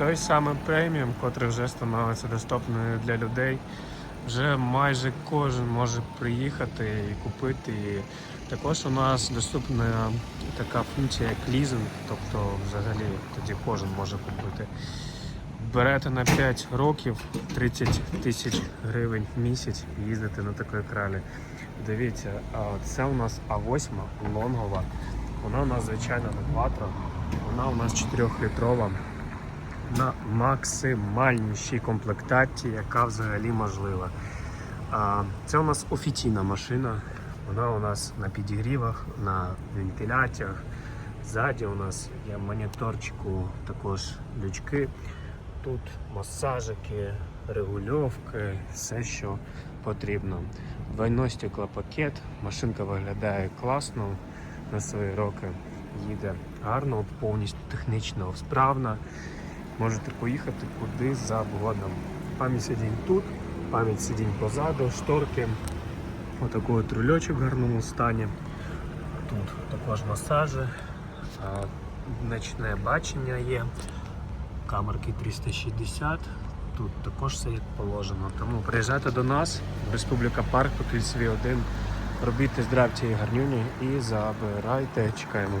той самий преміум, котрий вже становиться доступною для людей. Вже майже кожен може приїхати і купити. І також у нас доступна така функція як лізинг, тобто взагалі тоді кожен може купити. Берете на 5 років 30 тисяч гривень в місяць і їздите на такої кралі. Дивіться, це у нас А8 лонгова. Вона у нас звичайно не кватро, вона у нас 4-літрова на максимальнішій комплектації, яка взагалі можлива. Це у нас офіційна машина. Вона у нас на підігрівах, на вентиляціях. Ззаді у нас є моніторчику також лючки. Тут масажики, регульовки, все, що потрібно. Двойной стеклопакет. Машинка виглядає класно на свої роки. Їде гарно, повністю технічно справна. Можете поїхати куди завгодно. Пам'ять сидінь тут, пам'ять сидінь позаду, шторки. Отакий от рульочок в гарному стані. Тут також масажі, ночне бачення є, камерки 360. Тут також все як положено. Тому приїжджайте до нас, Республіка Парк, по Кільцеві 1. Робіть тест-драйв цієї гарнюні і забирайте. Чекаємо.